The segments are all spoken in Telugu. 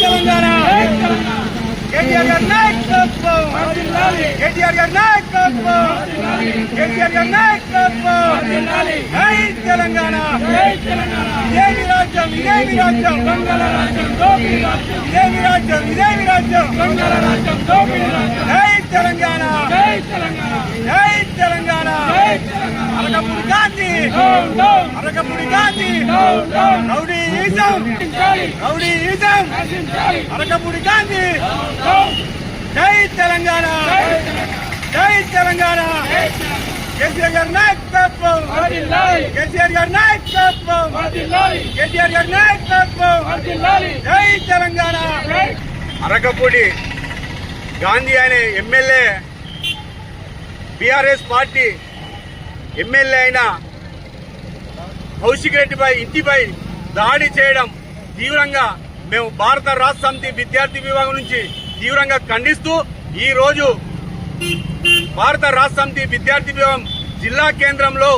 తెలంగాణ కేటీఆర్ గారి నాయకత్వం! కేటీఆర్ గారి నాయకత్వం! కేటీఆర్ గారి నాయకత్వం! జై తెలంగాణ! ఇదేమి రాజ్యం ఇదేమి రాజ్యం బంగాళ రాజ్యం దోపిడి రాజ్యం ఇదేమి రాజ్యం ఇదేమి రాజ్యం బంగాళ రాజ్యం దోపిడి Telangana Telangana! Arekapudi Gandhi. Arekapudi Gandhi. Rowdyism. Rowdyism. Arekapudi Gandhi. జై తెలంగాణ. జై తెలంగాణ. కేసీఆర్ గారి నాయకత్వం. కేసీఆర్ గారి నాయకత్వం. కేసీఆర్ గారి నాయకత్వం. జై తెలంగాణ. అరకపూడి గాంధీ అనే ఎమ్మెల్యే బీఆర్ఎస్ పార్టీ ఎమ్మెల్యే అయిన కౌశిక్ రెడ్డిపై ఇంటిపై దాడి చేయడం తీవ్రంగా మేము భారత రాష్ట్ర సమితి విద్యార్థి విభాగం నుంచి తీవ్రంగా ఖండిస్తూ ఈ రోజు భారత రాష్ట్ర సమితి విద్యార్థి విభాగం జిల్లా కేంద్రంలో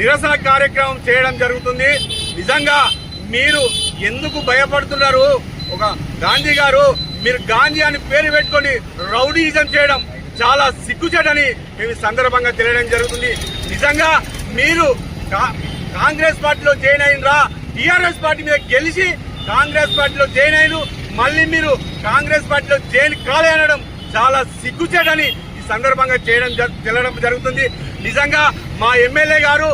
నిరసన కార్యక్రమం చేయడం జరుగుతుంది. నిజంగా మీరు ఎందుకు భయపడుతున్నారు? ఒక గాంధీ గారు మీరు గాంధీ అని పేరు పెట్టుకొని రౌడీజం చేయడం చాలా సిగ్గుచేటని మేము సందర్భంగా తెలియడం జరుగుతుంది. నిజంగా మీరు కా- కాంగ్రెస్ పార్టీలో జాయిన్ అయినరా? టీఆర్ఎస్ పార్టీ మీద గెలిచి కాంగ్రెస్ పార్టీలో జాయిన్ అయిన మళ్ళీ మీరు కాంగ్రెస్ పార్టీలో జాయిన్ కాలే అనడం చాలా సిగ్గుచేటని ఈ సందర్భంగా చేయడం తెలడం జరుగుతుంది. నిజంగా మా ఎమ్మెల్యే గారు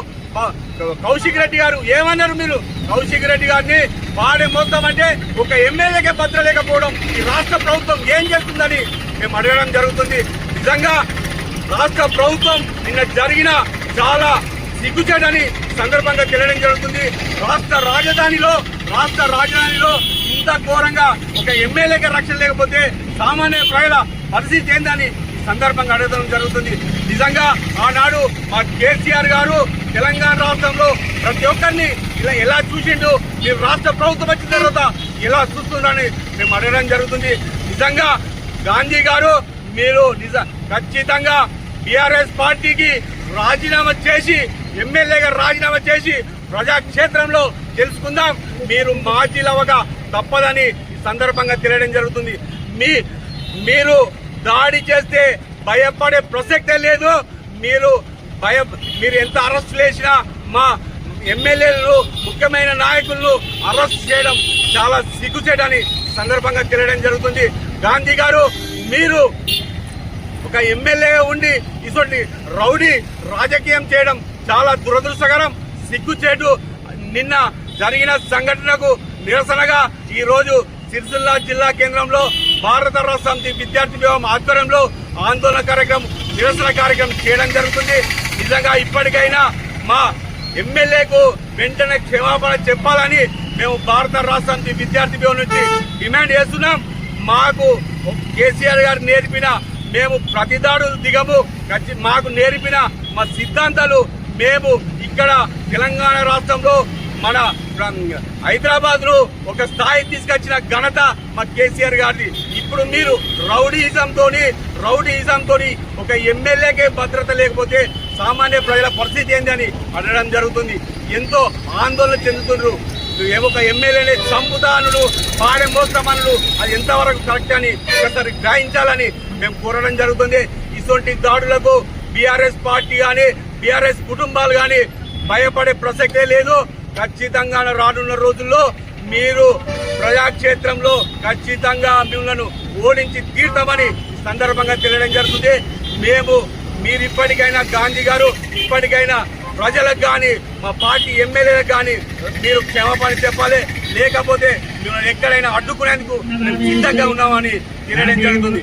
కౌశిక్ రెడ్డి గారు ఏమన్నారు మీరు? కౌశిక్ రెడ్డి గారిని వాడే మొత్తం అంటే ఒక ఎమ్మెల్యేకే భద్ర లేకపోవడం ఈ రాష్ట్ర ప్రభుత్వం ఏం చేస్తుందని మేము అడగడం జరుగుతుంది. నిజంగా రాష్ట్ర ప్రభుత్వం నిన్న జరిగిన చాలా సిగ్గుచేటని సందర్భంగా తెలియడం జరుగుతుంది. రాష్ట్ర రాజధానిలో రాష్ట్ర రాజధానిలో ఇంత ఘోరంగా ఒక ఎమ్మెల్యేకి రక్షణ లేకపోతే సామాన్య ప్రజల పరిస్థితి ఏందని సందర్భంగా అడగడం జరుగుతుంది. నిజంగా ఆనాడు మా కేసీఆర్ గారు తెలంగాణ రాష్ట్రంలో ప్రతి ఒక్కరిని ఇలా ఎలా చూసిండు మేము రాష్ట్ర ప్రభుత్వం వచ్చిన తర్వాత ఎలా చూస్తుందని మేము అడగడం జరుగుతుంది. నిజంగా గాంధీ గారు మీరు నిజ ఖచ్చితంగా బీఆర్ఎస్ పార్టీకి రాజీనామా చేసి ఎమ్మెల్యేగా రాజీనామా చేసి ప్రజాక్షేత్రంలో తెలుసుకుందాం మీరు మాజీలవగా తప్పదని సందర్భంగా తెలియడం జరుగుతుంది. మీ మీరు దాడి చేస్తే భయపడే ప్రసక్తే లేదు. మీరు భయ మీరు ఎంత అరెస్ట్ చేసినా మా ఎమ్మెల్యేలను ముఖ్యమైన నాయకులను అరెస్ట్ చేయడం చాలా సిగ్గుచేటని సందర్భంగా తెలియడం జరుగుతుంది. గాంధీ గారు మీరు ఒక ఎమ్మెల్యేగా ఉండి ఇటువంటి రౌడీ రాజకీయం చేయడం చాలా దురదృష్టకరం సిగ్గుచేటు. నిన్న జరిగిన సంఘటనకు నిరసనగా ఈరోజు సిరిసిల్లా సిరిసిల్ల జిల్లా కేంద్రంలో భారత రాష్ట్ర విద్యార్థి వ్యూహం ఆధ్వర్యంలో ఆందోళన కార్యక్రమం నిరసన కార్యక్రమం చేయడం జరుగుతుంది. నిజంగా ఇప్పటికైనా మా ఎమ్మెల్యేకు వెంటనే క్షమాపణ చెప్పాలని మేము భారత రాష్ట్ర విద్యార్థి వ్యూహం నుంచి డిమాండ్ చేస్తున్నాం. మాకు కేసీఆర్ గారు నేర్పిన మేము ప్రతిదాడులు దిగము. మాకు నేర్పిన మా సిద్ధాంతాలు మేము ఇక్కడ తెలంగాణ రాష్ట్రంలో మన హైదరాబాద్లో ఒక స్థాయి తీసుకొచ్చిన ఘనత మా కేసీఆర్ గారిది. ఇప్పుడు మీరు రౌడీయిజం తోని రౌడీయిజం తోని ఒక ఎమ్మెల్యేకే భద్రత లేకపోతే సామాన్య ప్రజల పరిస్థితి ఏంది అని అడగడం జరుగుతుంది. ఎంతో ఆందోళన చెందుతున్నారు ఏమో ఒక ఎమ్మెల్యేని చంపుతానుడు పాడెమోస్తామనులు అది ఎంతవరకు కరెక్ట్ అని ఒకసారి గ్రహించాలని మేము కోరడం జరుగుతుంది. ఇటువంటి దాడులకు బీఆర్ఎస్ పార్టీ కానీ బీఆర్ఎస్ కుటుంబాలు కానీ భయపడే ప్రసక్తే లేదు. ఖచ్చితంగా రానున్న రోజుల్లో మీరు ప్రజాక్షేత్రంలో ఖచ్చితంగా మిమ్మల్ని ఓడించి తీర్థమని సందర్భంగా తెలియడం జరుగుతుంది. మేము మీరు ఇప్పటికైనా గాంధీ గారు ఇప్పటికైనా ప్రజలకు కానీ మా పార్టీ ఎమ్మెల్యేలకు కానీ మీరు క్షమాపణ చెప్పాలి. లేకపోతే మిమ్మల్ని ఎక్కడైనా అడ్డుకునేందుకు మేము సిద్ధంగా ఉన్నామని తెలియడం జరుగుతుంది.